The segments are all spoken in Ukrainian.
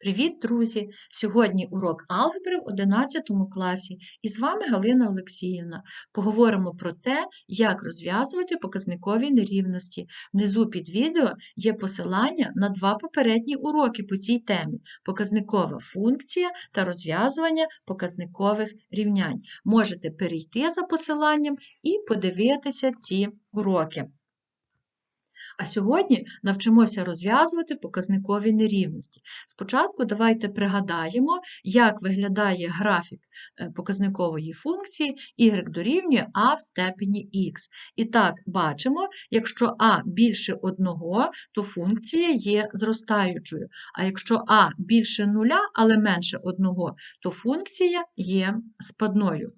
Привіт, друзі! Сьогодні урок алгебри в 11 класі і з вами Галина Олексіївна. Поговоримо про те, як розв'язувати показникові нерівності. Внизу під відео є посилання на два попередні уроки по цій темі: показникова функція та розв'язування показникових рівнянь. Можете перейти за посиланням і подивитися ці уроки. А сьогодні навчимося розв'язувати показникові нерівності. Спочатку давайте пригадаємо, як виглядає графік е, показникової функції y дорівнює а в степені х. І так, бачимо, якщо а більше 1, то функція є зростаючою. А якщо а більше 0, але менше 1, то функція є спадною.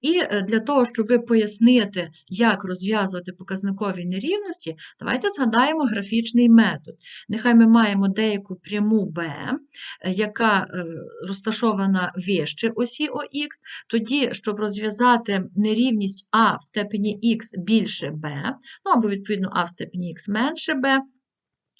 І е, для того, щоб пояснити, як розв'язувати показникові нерівності, давайте згадаємо графічний метод. Нехай ми маємо деяку пряму b, е, яка е, розташована вище осі ОХ, тоді, щоб розв'язати нерівність а в степені х більше b, ну або, відповідно, а в степені х менше b,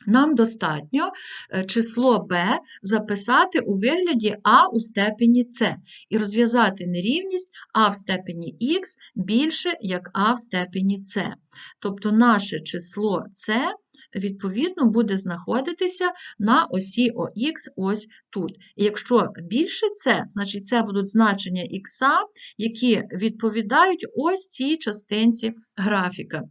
нам достатньо е, число b записати у вигляді а у степені c і розв'язати нерівність а в степені х більше, як а в степені c. Тобто наше число c, відповідно, буде знаходитися на осі ОХ ось тут. І якщо більше c, значить це будуть значення х, які відповідають ось цій частинці графіка.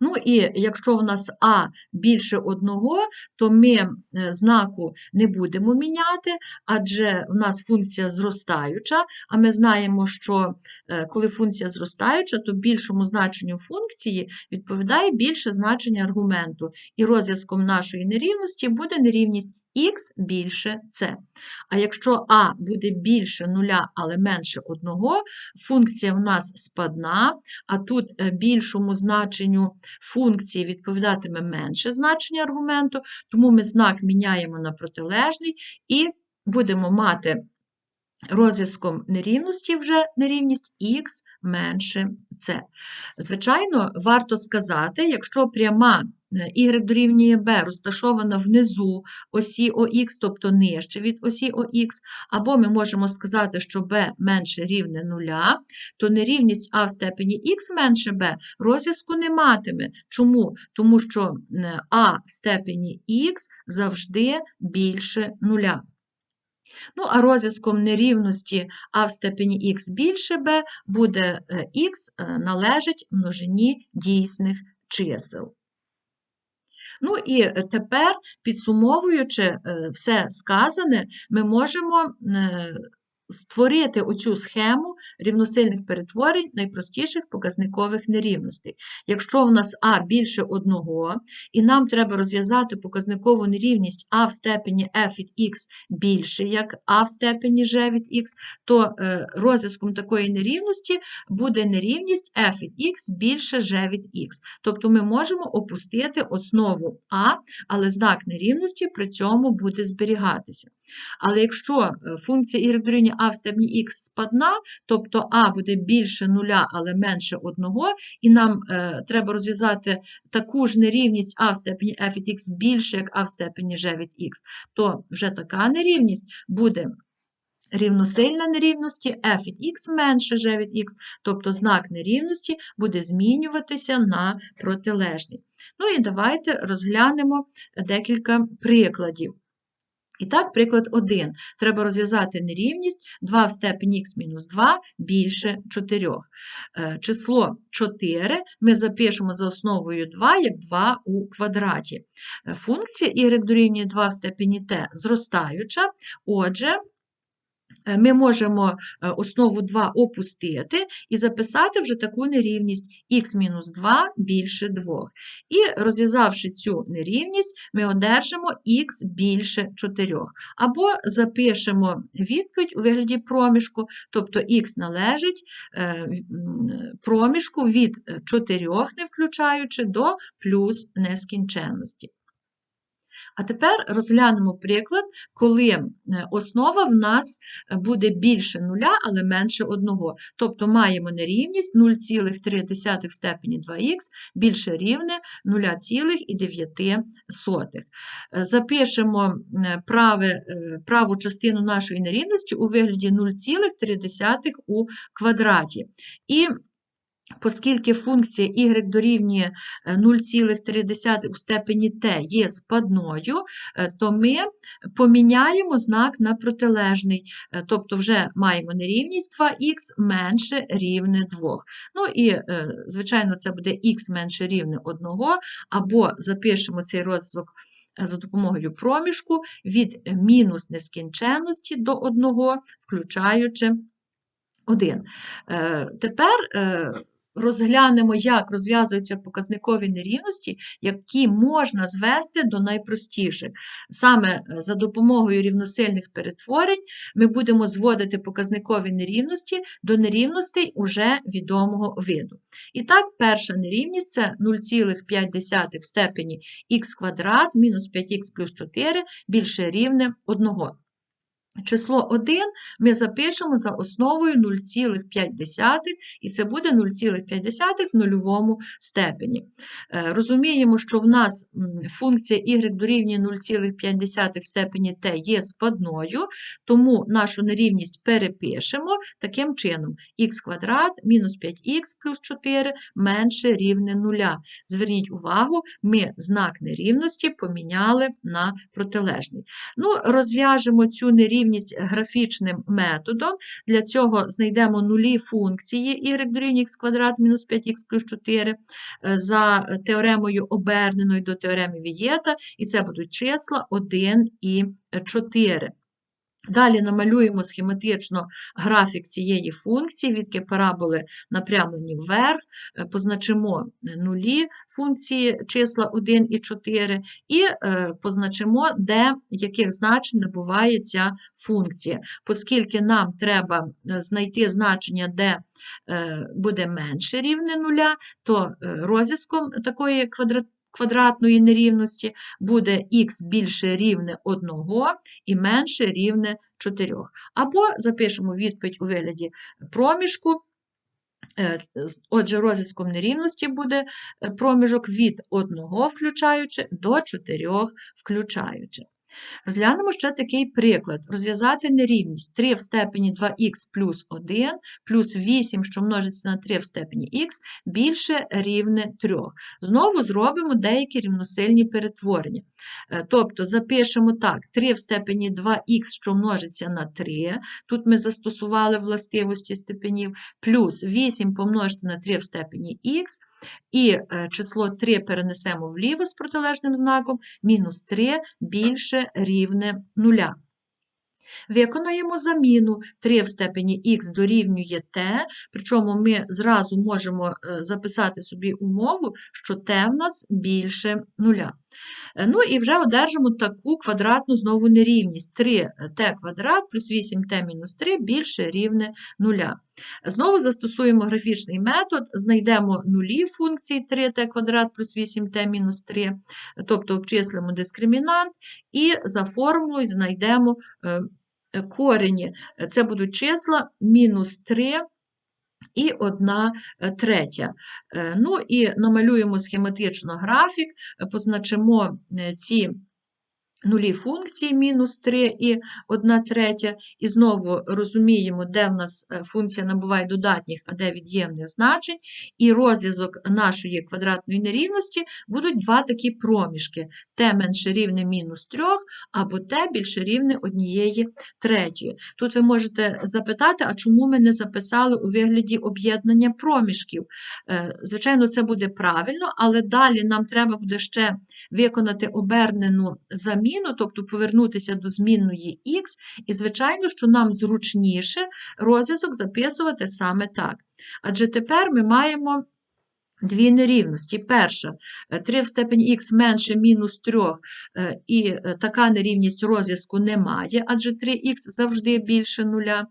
Ну і якщо в нас А більше одного, то ми е, знаку не будемо міняти, адже в нас функція зростаюча, а ми знаємо, що е, коли функція зростаюча, то більшому значенню функції відповідає більше значення аргументу. І розв'язком нашої нерівності буде нерівність х більше c. А якщо а буде більше нуля, але менше 1, функція в нас спадна, а тут е, більшому значенню функції відповідатиме менше значення аргументу, тому ми знак міняємо на протилежний і будемо мати розв'язком нерівності вже нерівність х менше c. Звичайно, варто сказати, якщо пряма y дорівнює b розташована внизу осі ОХ, тобто нижче від осі ОХ, або ми можемо сказати, що b менше рівне нуля, то нерівність а в степені х менше b розв'язку не матиме. Чому? Тому що а в степені х завжди більше нуля. Ну, а розв'язком нерівності а в степені х більше b буде х е, належить множині дійсних чисел. Ну і е, тепер, підсумовуючи е, все сказане, ми можемо створити оцю схему рівносильних перетворень найпростіших показникових нерівностей. Якщо в нас А більше одного, і нам треба розв'язати показникову нерівність А в степені f від х більше, як А в степені g від х, то е, розв'язком такої нерівності буде нерівність f від х більше g від х. Тобто ми можемо опустити основу А, але знак нерівності при цьому буде зберігатися. Але якщо е, функція y дорівнює а в степені х спадна, тобто а буде більше нуля, але менше одного, і нам е, треба розв'язати таку ж нерівність а в степені f від х більше, як а в степені g від х, то вже така нерівність буде. Рівносильна нерівності f від х менше g від х, тобто знак нерівності буде змінюватися на протилежний. Ну і давайте розглянемо декілька прикладів. І так, приклад 1. Треба розв'язати нерівність 2 в степені х мінус 2 більше 4. Е, число 4 ми запишемо за основою 2 як 2 у квадраті. Е, функція y дорівнює 2 в степені t зростаюча, отже, ми можемо е, основу 2 опустити і записати вже таку нерівність х-2 більше 2. І розв'язавши цю нерівність, ми одержимо х більше 4. Або запишемо відповідь у вигляді проміжку, тобто х належить е, проміжку від 4, не включаючи до плюс нескінченності. А тепер розглянемо приклад, коли е, основа в нас е, буде більше нуля, але менше одного. Тобто маємо нерівність 0,3 в степені 2х більше рівне 0,9. Е, Запишемо праве, праву частину нашої нерівності у вигляді 0,3 у квадраті. І Оскільки функція y дорівнює е, 0,3 у степені t є спадною, е, то ми поміняємо знак на протилежний, е, тобто вже маємо нерівність 2х менше рівне 2. Ну і, е, звичайно, це буде х менше рівне 1, або запишемо цей розв'язок е, за допомогою проміжку від мінус нескінченності до 1, включаючи 1. Е, Тепер е, розглянемо, як розв'язуються показникові нерівності, які можна звести до найпростіших. Саме е, за допомогою рівносильних перетворень ми будемо зводити показникові нерівності до нерівностей уже відомого виду. І так, перша нерівність це 0,5 в степені х квадрат мінус 5х плюс 4 більше рівне 1. Число 1 ми запишемо за основою 0,5, і це буде 0,5 в нульовому степені. Е, Розуміємо, що в нас функція y дорівнює 0,5 в степені t є спадною, тому нашу нерівність перепишемо таким чином: х квадрат мінус 5х плюс 4 менше рівне 0. Зверніть увагу, ми знак нерівності поміняли на протилежний. Ну, Розв'яжемо цю нерівність графічним методом. Для цього знайдемо нулі функції y дорівнює х квадрат мінус 5х плюс 4 е, за теоремою оберненою до теореми Вієта, і це будуть числа 1 і 4. Далі намалюємо схематично графік цієї функції, відки параболи напрямлені вверх, е, позначимо нулі функції числа 1 і 4, і е, позначимо, де яких значень набуває ця функція. Оскільки нам треба е, знайти значення, де буде менше рівне нуля, то розв'язком такої квадрат квадратної нерівності буде х більше рівне 1 і менше рівне 4. Або запишемо відповідь у вигляді проміжку. Е, отже, розв'язком нерівності буде е, проміжок від 1 включаючи до 4 включаючи. Розглянемо ще такий приклад. Розв'язати нерівність 3 в степені 2х плюс 1 плюс 8, що множиться на 3 в степені х, більше рівне 3. Знову зробимо деякі рівносильні перетворення. Е, тобто запишемо так, 3 в степені 2х, що множиться на 3, тут ми застосували властивості степенів, плюс 8 помножити на 3 в степені х, і е, число 3 перенесемо вліво з протилежним знаком, мінус 3 більше рівне нуля. Виконуємо заміну 3 в степені х дорівнює t, причому ми зразу можемо е, записати собі умову, що t в нас більше нуля. Е, ну і вже одержимо таку квадратну знову нерівність. 3t квадрат плюс 8t мінус 3 більше рівне нуля. Знову застосуємо графічний метод, знайдемо нулі функції 3t квадрат плюс 8t мінус 3, тобто обчислимо дискримінант, і за формулою знайдемо е, корені. Це будуть числа мінус 3 і 1 третя. Е, ну і намалюємо схематично графік, позначимо е, ці нулі функції мінус 3 і 1 третя. І знову розуміємо, де в нас е, функція набуває додатніх, а де від'ємних значень. І розв'язок нашої квадратної нерівності будуть два такі проміжки: t менше рівне мінус 3, або t більше рівне 1 третьої. Тут ви можете запитати, а чому ми не записали у вигляді об'єднання проміжків? Е, звичайно, це буде правильно, але далі нам треба буде ще виконати обернену заміну зміну, тобто повернутися до змінної х, і, звичайно, що нам зручніше розв'язок записувати саме так. Адже тепер ми маємо Дві нерівності. Перша, е, 3 в степені х менше мінус 3, і е, така нерівність розв'язку немає, адже 3х завжди більше нуля,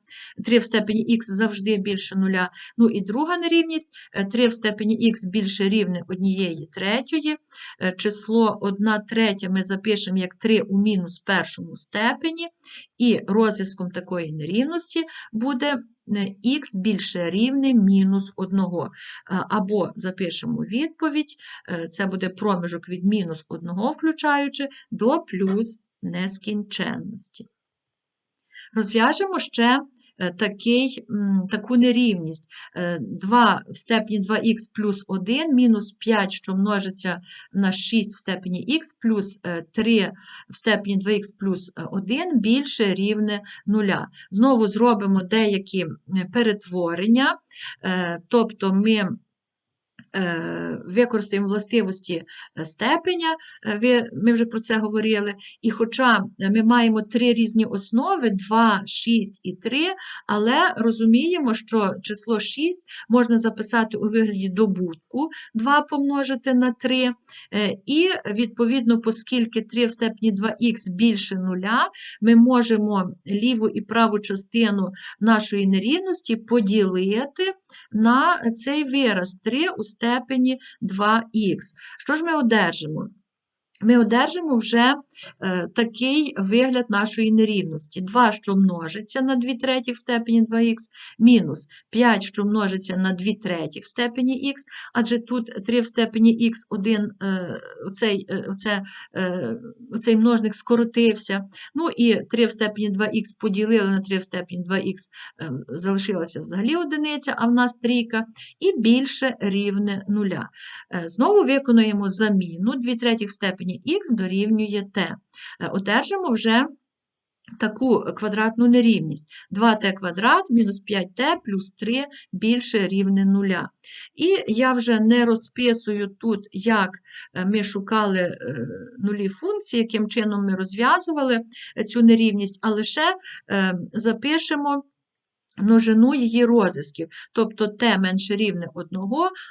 3 в степені х завжди більше нуля. Ну і друга нерівність, е, 3 в степені х більше рівне однієї третьої. Е, Число 1 третя ми запишемо як 3 у мінус першому степені, і розв'язком такої нерівності буде х більше рівне мінус 1. Або запишемо відповідь, е, це буде проміжок від мінус 1 включаючи до плюс нескінченності. Розв'яжемо ще е, такий, таку нерівність. Е, 2 в степені 2х плюс 1 мінус 5, що множиться на 6 в степені х, плюс е, 3 в степені 2х плюс 1 більше рівне 0. Знову зробимо деякі перетворення, е, тобто ми е, використаємо властивості е, степеня, е, ми вже про це говорили. І хоча ми маємо три різні основи 2, 6 і 3, але розуміємо, що число 6 можна записати у вигляді добутку 2 помножити на 3. е, І, відповідно, оскільки 3 в степені 2х більше нуля, ми можемо ліву і праву частину нашої нерівності поділити на цей вираз 3 у степені 2х. Що ж ми одержимо? Ми одержимо вже е, такий вигляд нашої нерівності. 2, що множиться на 2 треті в степені 2х, мінус 5, що множиться на 2 треті в степені х, адже тут 3 в степені х, один, е, оцей, е, оце, оцей множник скоротився. Ну і 3 в степені 2х поділили на 3 в степені 2х, е, залишилася взагалі одиниця, а в нас трійка, і більше рівне нуля. Знову виконуємо заміну 2 третіх в степені х дорівнює t. Е, Одержимо вже таку квадратну нерівність. 2t квадрат мінус 5t плюс 3 більше рівне нуля. І я вже не розписую тут, як е, ми шукали е, нулі функції, яким чином ми розв'язували цю нерівність, а лише запишемо множину її розв'язків, тобто t менше рівне 1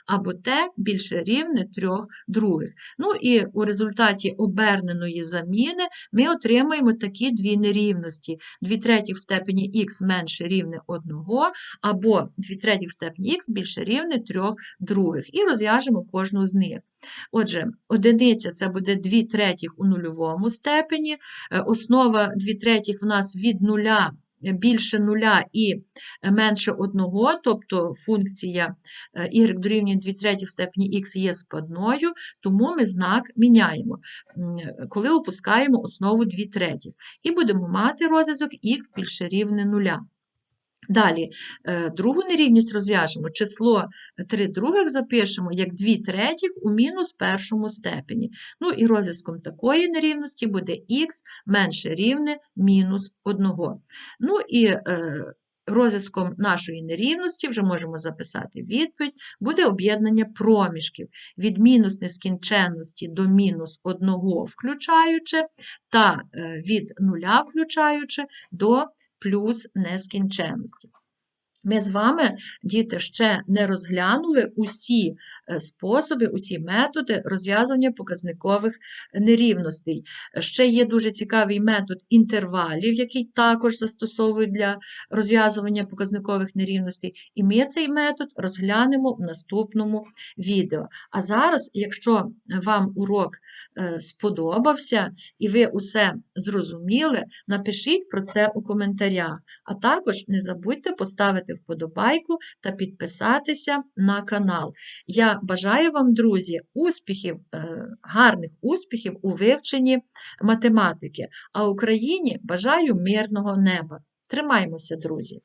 або t більше рівне 3 других. Ну і у результаті оберненої заміни ми отримаємо такі дві нерівності. 2 третіх в степені х менше рівне 1, або 2 третіх в степені х більше рівне 3 других. І розв'яжемо кожну з них. Отже, одиниця це буде 2 третіх у нульовому степені, е, основа 2 третіх в нас від нуля більше нуля і менше одного, тобто функція е, y дорівнює 2 треті в степені х є складною, тому ми знак міняємо, коли опускаємо основу 2 третіх. І будемо мати розв'язок х більше рівне нуля. Далі, е, другу нерівність розв'яжемо, число 3 других запишемо як 2 третіх у мінус першому степені. Ну і розв'язком такої нерівності буде х менше рівне мінус 1. Ну і е, розв'язком нашої нерівності вже можемо записати відповідь, буде об'єднання проміжків від мінус нескінченності до мінус 1 включаючи, та е, від нуля включаючи до плюс нескінченності. Ми з вами, діти, ще не розглянули усі способи, усі методи розв'язування показникових нерівностей. Ще є дуже цікавий метод інтервалів, який також застосовують для розв'язування показникових нерівностей. І ми цей метод розглянемо в наступному відео. А зараз, якщо вам урок е, сподобався і ви усе зрозуміли, напишіть про це у коментарях. А також не забудьте поставити вподобайку та підписатися на канал. Я бажаю вам, друзі, успіхів, е, гарних успіхів у вивченні математики, а Україні бажаю мирного неба. Тримаймося, друзі!